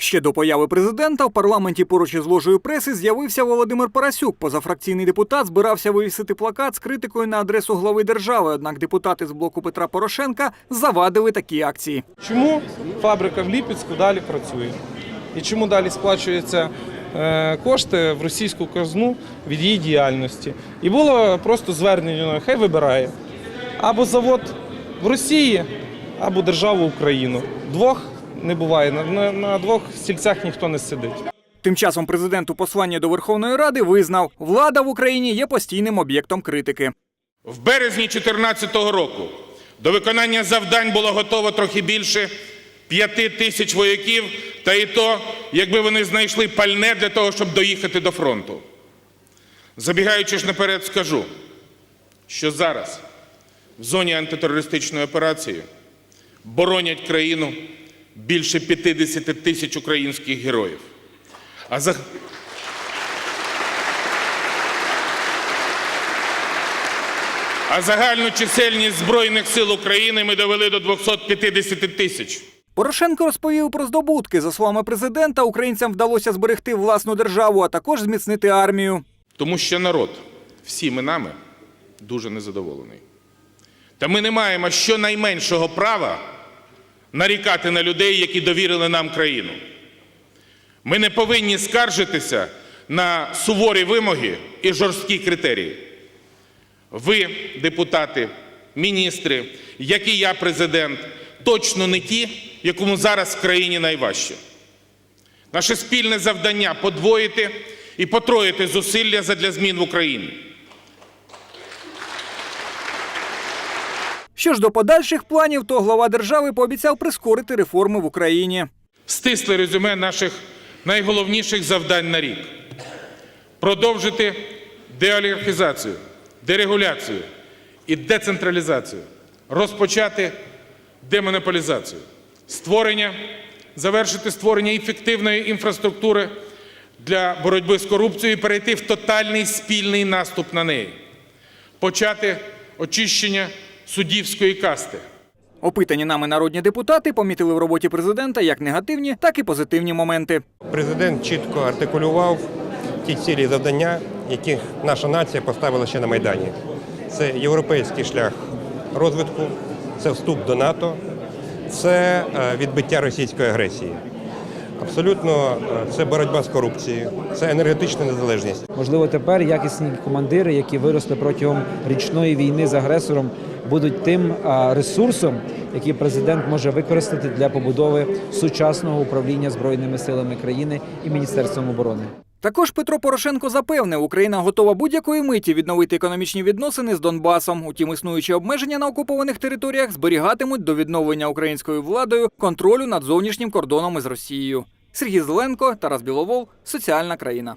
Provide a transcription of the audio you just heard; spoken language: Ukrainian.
Ще до появи президента в парламенті поруч із ложею преси з'явився Володимир Парасюк. Позафракційний депутат збирався вивісити плакат з критикою на адресу глави держави. Однак депутати з блоку Петра Порошенка завадили такі акції. Чому фабрика в Ліпецьку далі працює? І чому далі сплачуються е, кошти в російську казну від її діяльності? І було просто звернення, хай вибирає або завод в Росії, або державу Україну. Двох не буває. На, на, на двох стільцях ніхто не сидить. Тим часом президент у посланні до Верховної Ради визнав, влада в Україні є постійним об'єктом критики. В березні 2014 року до виконання завдань було готово трохи більше п'яти тисяч вояків, та і то, якби вони знайшли пальне для того, щоб доїхати до фронту. Забігаючи ж наперед, скажу, що зараз в зоні антитерористичної операції боронять країну більше 50 тисяч українських героїв. А за... А загальну чисельність Збройних сил України ми довели до 250 тисяч. Порошенко розповів про здобутки. За словами президента, українцям вдалося зберегти власну державу, а також зміцнити армію. Тому що народ всіми нами дуже незадоволений. Та ми не маємо щонайменшого права нарікати на людей, які довірили нам країну. Ми не повинні скаржитися на суворі вимоги і жорсткі критерії. Ви, депутати, міністри, як і я, президент, точно не ті, якому зараз в країні найважче. Наше спільне завдання подвоїти і потроїти зусилля задля змін в Україні. Що ж до подальших планів, то глава держави пообіцяв прискорити реформи в Україні. Стисле резюме наших найголовніших завдань на рік. Продовжити деолігархізацію, дерегуляцію і децентралізацію. Розпочати демонополізацію. Створення, завершити створення ефективної інфраструктури для боротьби з корупцією і перейти в тотальний спільний наступ на неї. Почати очищення суддівської касти. Опитані нами народні депутати помітили в роботі президента як негативні, так і позитивні моменти. Президент чітко артикулював ті цілі завдання, яких наша нація поставила ще на Майдані. Це європейський шлях розвитку, це вступ до НАТО, це е, відбиття російської агресії. Абсолютно е, це боротьба з корупцією, це енергетична незалежність. Можливо, тепер якісні командири, які виросли протягом річної війни з агресором, будуть тим ресурсом, який президент може використати для побудови сучасного управління збройними силами країни і міністерством оборони. Також Петро Порошенко запевнив, Україна готова будь-якої миті відновити економічні відносини з Донбасом. Утім, існуючі обмеження на окупованих територіях зберігатимуть до відновлення українською владою контролю над зовнішнім кордоном із Росією. Сергій Зеленко, Тарас Біловол, соціальна країна.